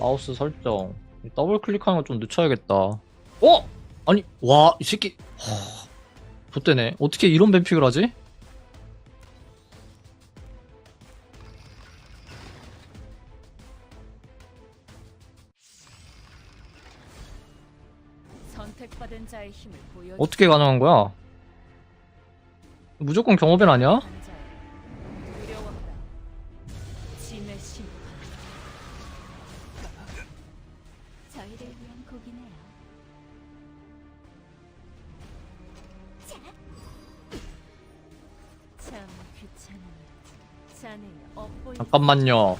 마우스 설정 더블 클릭하는 거 좀 늦춰야겠다 어? 아니 와 이 새끼 하... 좆대네 어떻게 이런 뱀픽을 하지? 어떻게 가능한 거야? 무조건 경호벤 아니야? 잠깐만요 어,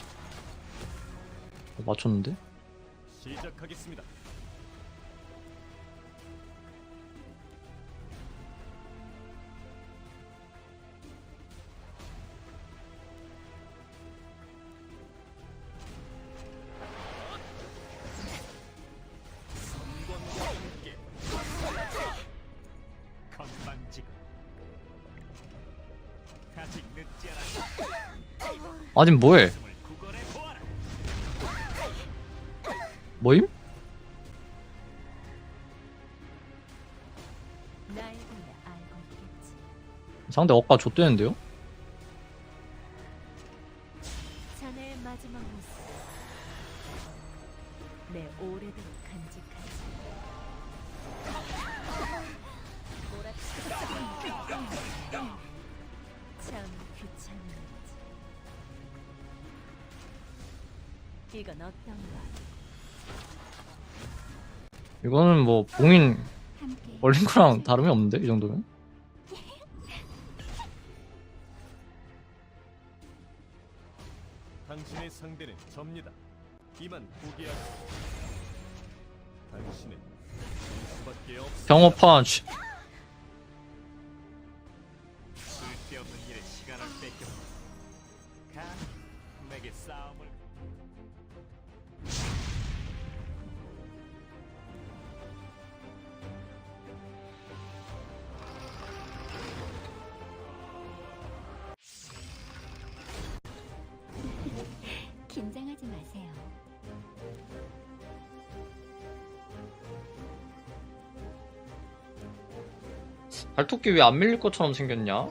맞췄는데? 시작하겠습니다. 아니 뭐해. 뭐임? 상대 억가 좆대는데요? 이건 어떤가? 이거는 뭐 봉인 함께 걸린 거랑 다름이 없는데 이 정도면? 당신의 상대는 접니다. 이만 포기하고 당신은 질 수밖에 없어. 경호 펀치 긴장하지 마세요. 발토끼 왜 안 밀릴 것처럼 생겼냐?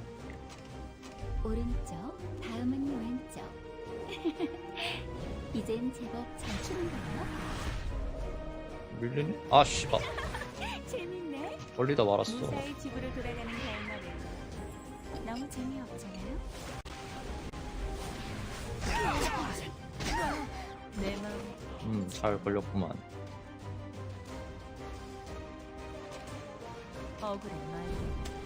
오른쪽, 다음은 왼쪽. 이젠 제법 잘 추는가요? 밀리네? 아 씨발 재밌네. 걸리다 말았어 무사히 집으로 돌아가는 결말은 너무 재미없잖아요. 음에 음잘 걸렸구만. 억울해 말고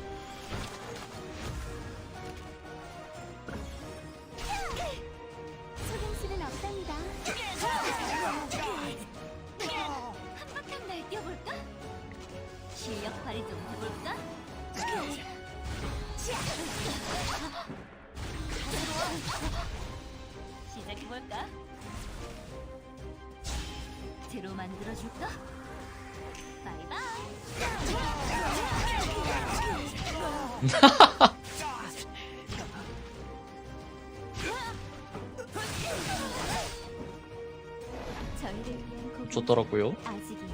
아직이야.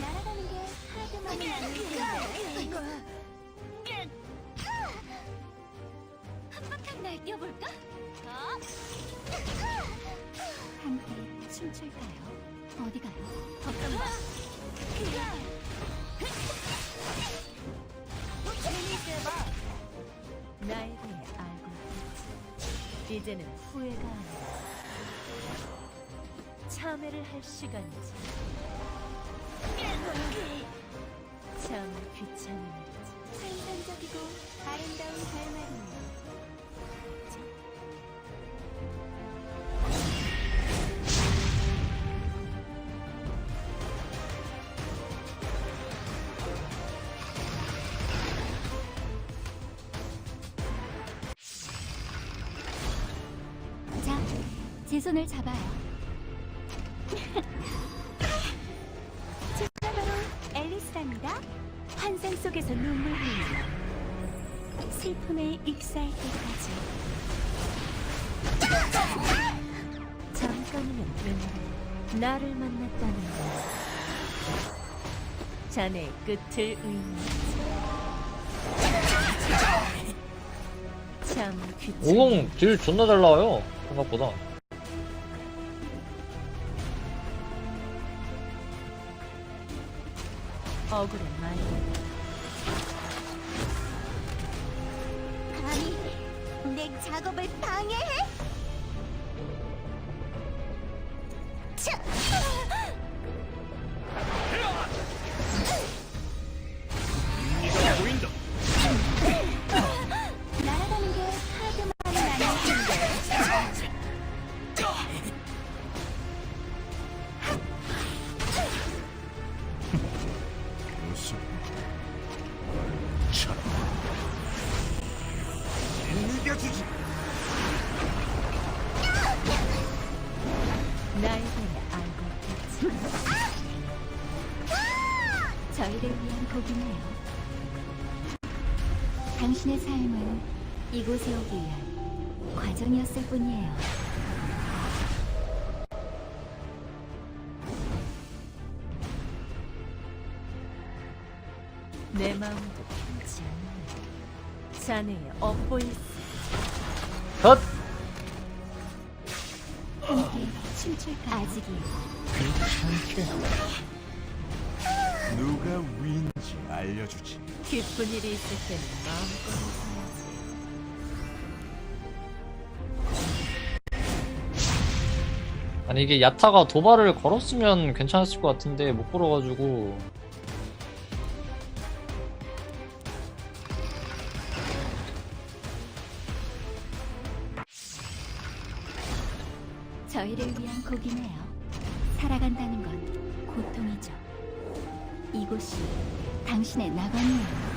날아가는 게 하드만은 아닐 텐데. 한바탕 날뛰어볼까? 함께 춤출까요? 어디 가요? 걱정 마. 나에 대해 알고 있겠지. 이제는 후회가 아니라 참회를 할 시간이지. 참 귀찮은 일이지. 생산적이고 아름다운 결말이네요. 제 손을 잡아요. 제가 바로 앨리스랍니다. 환상 속에서 눈물 흘리며 슬픔에 익사할 때까지. 잠깐이면 되는 나를 만났다는 것. 자네의 끝을 의미하지. 참 귀찮. 오공 딜 존나 잘 나와요. 생각보다. 억울해 많이. 감히 내 작업을 방해해? 무슨 참 이겨주지. 나에 대해 알고 있겠지. 저희를 위한 곡이네요. 당신의 삶은 이곳에 오기 위한 과정이었을 뿐이에요. 내 마음도 편치 않네. 자네의 업보일세. 헛! 함께 춤출까? 아직이요. 괜찮게. 누가 위인지 알려주지. 기쁜 일이 있을 때는 마음껏 웃어야지. 아니 이게 야타가 도발을 걸었으면 괜찮았을 것 같은데 못 걸어가지고 저희를 위한 곡이네요. 살아간다는 건 고통이죠. 이곳이 당신의 낙원이에요.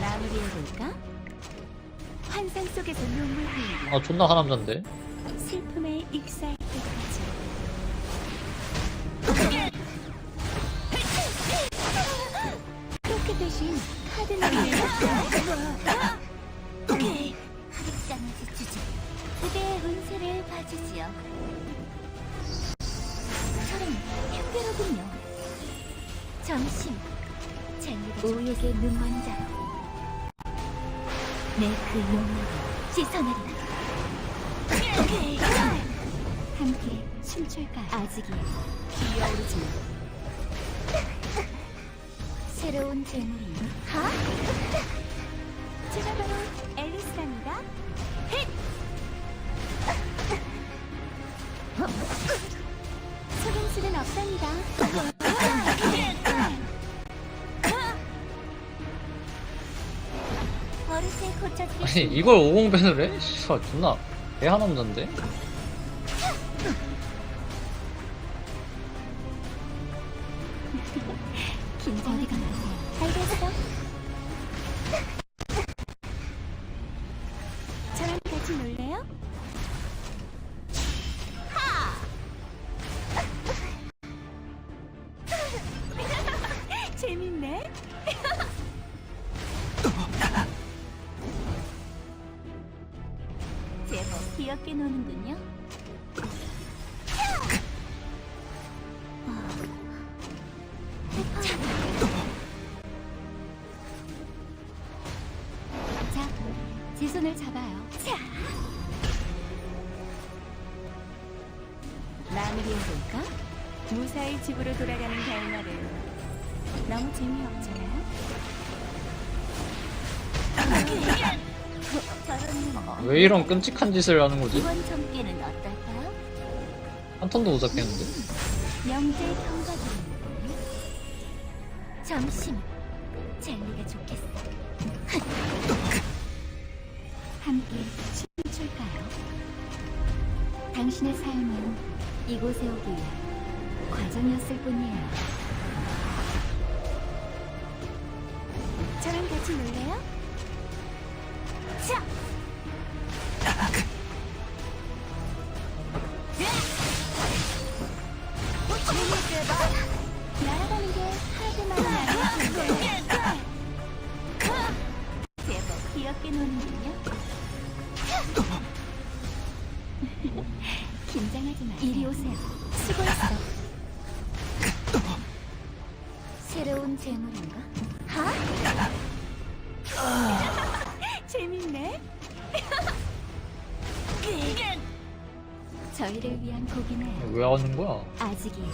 마무리해볼까? 환상 속에서 눈물 흘리며 아 존나 하남잔데 슬픔에 익사할 때까지. 크로켓 대신 카드는 하객장을 운세를 봐주지요. 저는 평괴로군요. 정신, 젤리가 우에게 눈먼 자로 내그 용을 씻어내리라. 함께 춤출까요? 아직이요. 기어오르지 새로운 재물이 하? 제가 바로 앨리스랍니다. 없답니다. 아니. 이걸 50밴을 해? 씨발 존나 개 하남잔데 긴장되가 마세요. 알겠어. 저랑 같이 놀래요? 귀엽게 노는군요. 자, 제 손을 잡아요. 자. 마무리해볼까? 무사히 집으로 돌아가는 달날은 너무 재미없잖아요? 왜 이런 끔찍한 짓을 하는 거지? 이번 점괘는 어떨까요? 한 턴도 못 잡겠는데 평가도 점심 젤리가 좋겠어 함께 춤출까요? 당신의 삶은 이곳에 오기 위한 과정이었을 뿐이에요 저랑 같이 놀래요? 자! 오세요. 수고했어. 새로운 재물인가? 하? 재밌네. 저희를 위한 곡이네요. 왜 하는 거야? 아직이에요.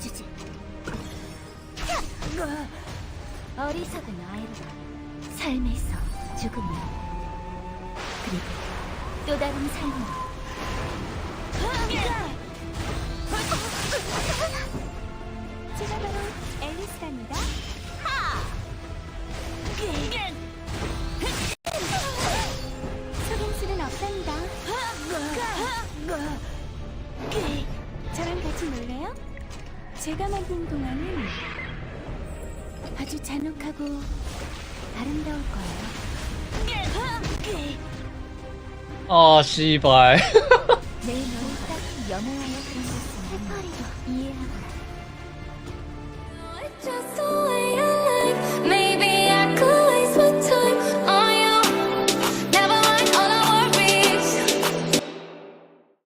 주지. 어리석은 아이라 삶에서 죽음을. 그리고 또 다른 삶으로 제가 아 씨발